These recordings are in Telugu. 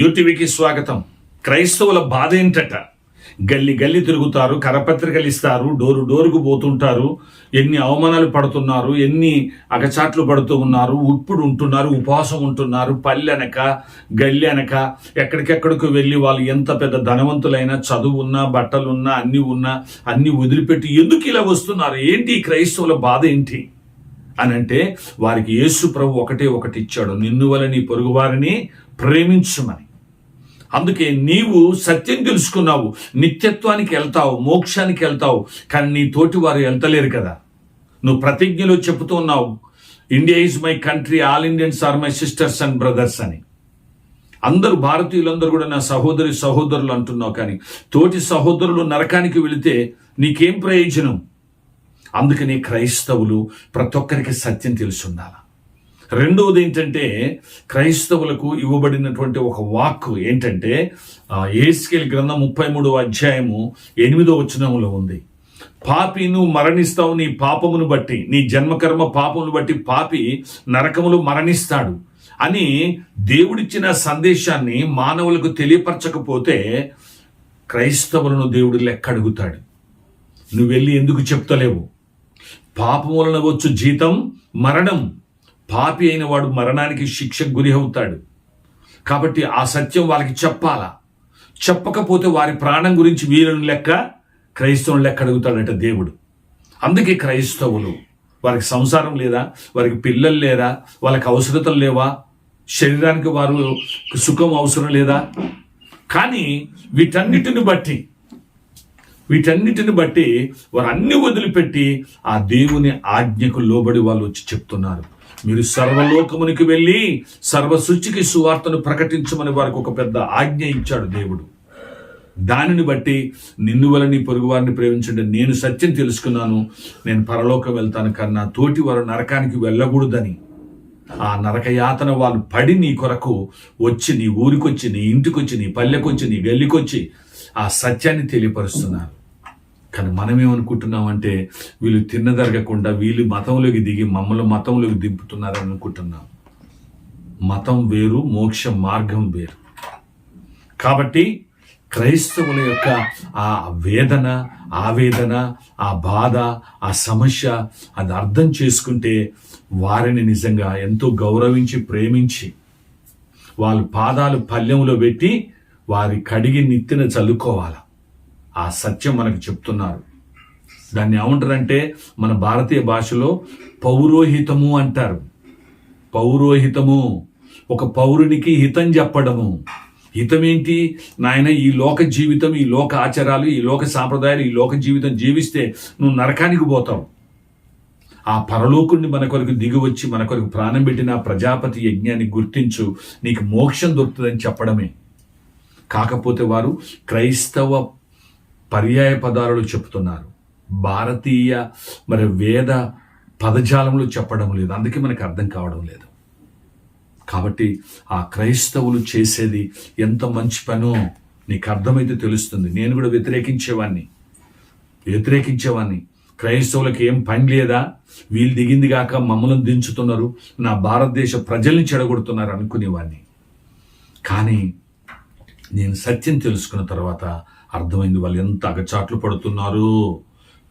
యూటీవీకి స్వాగతం. క్రైస్తవుల బాధ ఏంటట? గల్లి గల్లి తిరుగుతారు కరపత్రికలు ఇస్తారు డోరు డోరుకు పోతుంటారు ఎన్ని అవమానాలు పడుతున్నారు ఎన్ని అగచాట్లు పడుతూ ఉన్నారు ఇప్పుడు ఉంటున్నారు ఉపవాసం ఉంటున్నారు పల్లె అనక గల్లి అనక ఎక్కడికెక్కడికి వెళ్ళి వాళ్ళు ఎంత పెద్ద ధనవంతులైనా చదువు ఉన్నా బట్టలున్నా అన్నీ ఉన్నా అన్నీ వదిలిపెట్టి ఎందుకు ఇలా వస్తున్నారు? ఏంటి క్రైస్తవుల బాధ ఏంటి? అని అంటే వారికి యేసు ప్రభు ఒకటే ఒకటి ఇచ్చాడు. నిన్ను వల్ల నీ పొరుగువారిని ప్రేమించమని. అందుకే నీవు సత్యం తెలుసుకున్నావు. నిత్యత్వానికి వెళ్తావు మోక్షానికి వెళ్తావు. కానీ నీ తోటి వారు వెళ్తలేరు కదా. నువ్వు ప్రతిజ్ఞలో చెబుతూ ఉన్నావు. India is my country all Indians are my sisters and brothers అని. అందరూ భారతీయులందరూ కూడా నా సహోదరి సహోదరులు అంటున్నావు కానీ తోటి సహోదరులు నరకానికి వెళితే నీకేం ప్రయోజనం? అందుకని క్రైస్తవులు ప్రతి ఒక్కరికి సత్యం తెలిసి రెండవది ఏంటంటే క్రైస్తవులకు ఇవ్వబడినటువంటి ఒక వాక్ ఏంటంటే ఏస్కేల్ గ్రంథం ముప్పై మూడవ అధ్యాయము ఎనిమిదో వచనములో ఉంది. పాపి నువ్వు మరణిస్తావు నీ పాపమును బట్టి నీ జన్మకర్మ పాపమును బట్టి పాపి నరకములు మరణిస్తాడు అని దేవుడిచ్చిన సందేశాన్ని మానవులకు తెలియపరచకపోతే క్రైస్తవులను దేవుడు లెక్క అడుగుతాడు నువ్వు వెళ్ళి ఎందుకు చెప్తలేవు? పాపం వలన వచ్చు జీతం మరణం. పాపి అయిన వాడు మరణానికి శిక్షకు గురి అవుతాడు. కాబట్టి ఆ సత్యం వాళ్ళకి చెప్పాలా? చెప్పకపోతే వారి ప్రాణం గురించి వీరుని లెక్క క్రైస్తవుని లెక్క అడుగుతాడట దేవుడు. అందుకే క్రైస్తవులు వారికి సంసారం లేదా వారికి పిల్లలు లేరా వాళ్ళకి అవసరతలు లేవా? శరీరానికి వారు సుఖం అవసరం లేదా? కానీ వీటన్నిటిని బట్టి వీటన్నిటిని బట్టి వారు అన్ని వదిలిపెట్టి ఆ దేవుని ఆజ్ఞకు లోబడి వాళ్ళు వచ్చి చెప్తున్నారు. మీరు సర్వలోకమునికి వెళ్ళి సర్వశుచికి సువార్తను ప్రకటించమని వారికి ఒక పెద్ద ఆజ్ఞ ఇచ్చాడు దేవుడు. దానిని బట్టి నిన్ను వల్ల నీ పొరుగు వారిని ప్రేమించండి. నేను సత్యం తెలుసుకున్నాను. నేను పరలోకం వెళ్తాను కన్నా తోటి వారు నరకానికి వెళ్ళకూడదని. ఆ నరక యాతన వాళ్ళు పడి నీ కొరకు వచ్చి నీ ఊరికొచ్చి నీ ఇంటికొచ్చి నీ పల్లెకొచ్చి నీ గల్లికొచ్చి ఆ సత్యాన్ని తెలియపరుస్తున్నారు. కానీ మనం అంటే వీళ్ళు తిన్నదరగకుండా వీళ్ళు మతంలోకి దిగి మమ్మల్ని మతంలోకి దింపుతున్నారని అనుకుంటున్నాం మతం వేరు మోక్ష మార్గం వేరు. కాబట్టి క్రైస్తవుల యొక్క ఆ వేదన ఆవేదన ఆ బాధ ఆ సమస్య అది అర్థం చేసుకుంటే వారిని నిజంగా ఎంతో గౌరవించి ప్రేమించి వాళ్ళ పాదాలు పల్లెంలో పెట్టి వారి కడిగి నిత్తిన చల్లుకోవాలి? ఆ సత్యం మనకు చెప్తున్నారు. దాన్ని ఏమంటారంటే మన భారతీయ భాషలో పౌరోహితము అంటారు. పౌరోహితము. ఒక పౌరునికి హితం చెప్పడము. హితమేంటి? నాయన ఈ లోక జీవితం ఈ లోక ఆచారాలు ఈ లోక సాంప్రదాయాలు ఈ లోక జీవితం జీవిస్తే నువ్వు నరకానికి పోతావు. ఆ పరలోకుణ్ణి మన కొరకు దిగివచ్చి మన కొరకు ప్రాణం పెట్టిన ప్రజాపతి యజ్ఞాన్ని గుర్తించు. నీకు మోక్షం దొరుకుతుందని చెప్పడమే. కాకపోతే వారు క్రైస్తవ పర్యాయ పదాలలో చెప్తున్నారు. భారతీయ మరి వేద పదజాలంలో చెప్పడం లేదు. అందుకే మనకు అర్థం కావడం లేదు. కాబట్టి ఆ క్రైస్తవులు చేసేది ఎంత మంచి పనో నీకు అర్థమైతే తెలుస్తుంది. నేను కూడా వ్యతిరేకించేవాడిని వ్యతిరేకించేవాడిని క్రైస్తవులకు ఏం పని లేదా? వీళ్ళు దిగింది కాక మమ్మల్ని దించుతున్నారు. నా భారతదేశ ప్రజల్ని చెడగొడుతున్నారు అనుకునేవాడిని కానీ నేను సత్యం తెలుసుకున్న తర్వాత అర్థమైంది వాళ్ళు ఎంత అగచాట్లు పడుతున్నారు.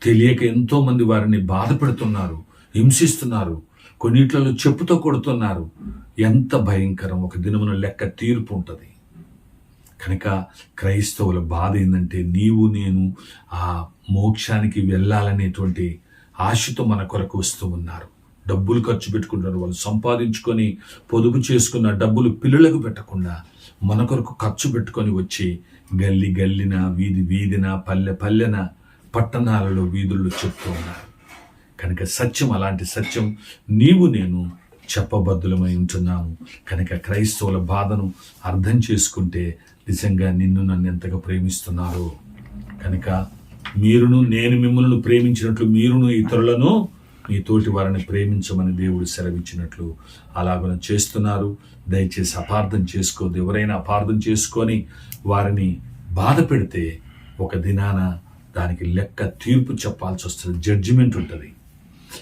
తెలియక ఎంతో మంది వారిని బాధ పెడుతున్నారు హింసిస్తున్నారు కొన్నిట్లలో చెప్పుతో కొడుతున్నారు. ఎంత భయంకరం ఒక దినమున లెక్క తీర్పు ఉంటుంది. కనుక క్రైస్తవుల బాధ ఏంటంటే నీవు నేను ఆ మోక్షానికి వెళ్ళాలనేటువంటి ఆశతో మన కొరకు వస్తూ ఉన్నారు. డబ్బులు ఖర్చు పెట్టుకుంటారు వాళ్ళు సంపాదించుకొని పొదుపు చేసుకున్న డబ్బులు పిల్లలకు పెట్టకుండా మన కొరకు ఖర్చు పెట్టుకొని వచ్చి గల్లి గల్లిన వీధి వీధిన పల్లె పల్లెన పట్టణాలలో వీధుల్లో చెప్తూ ఉన్నారు. కనుక సత్యం అలాంటి సత్యం నీవు నేను చెప్పబద్దులమై ఉంటున్నాము. కనుక క్రైస్తవుల బాధను అర్థం చేసుకుంటే నిజంగా నిన్ను నన్ను ఎంతగా ప్రేమిస్తున్నారు. కనుక మీరును నేను మిమ్మల్ని ప్రేమించినట్లు మీరును ఇతరులను మీ తోటి వారిని ప్రేమించమని దేవుడు సెలవిచ్చినట్లు అలాగన చేస్తున్నారు. దయచేసి అపార్థం చేసుకోదు ఎవరైనా అపార్థం చేసుకొని వారిని బాధ పెడితే ఒక దినాన దానికి లెక్క తీర్పు చెప్పాల్సి వస్తుంది. జడ్జిమెంట్ ఉంటుంది.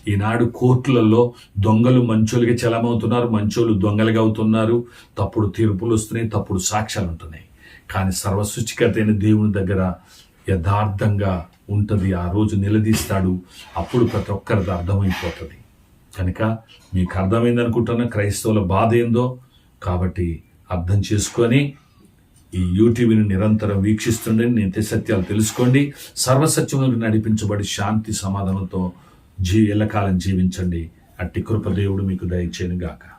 ఈనాడు కోర్టులలో దొంగలు మంచోలుగా చలమవుతున్నారు మంచోళ్ళు దొంగలుగా అవుతున్నారు. తప్పుడు తీర్పులు వస్తున్నాయి తప్పుడు సాక్ష్యాలు ఉంటున్నాయి. కానీ సర్వసృష్టికత అయిన దేవుని దగ్గర యథార్థంగా ఉంటుంది ఆ రోజు నిలదీస్తాడు అప్పుడు ప్రతి ఒక్కరిది అర్థమైపోతుంది. కనుక మీకు అర్థమైంది అనుకుంటున్న క్రైస్తవుల బాధ ఏందో కాబట్టి అర్థం చేసుకొని ఈ యూట్యూబ్ని నిరంతరం వీక్షిస్తుండని నేను సత్యాలు తెలుసుకోండి. సర్వసత్యములకు నడిపించబడి శాంతి సమాధానంతో జీ ఎల్లకాలం జీవించండి. అట్టి కృపదేవుడు మీకు దయచేయను గాక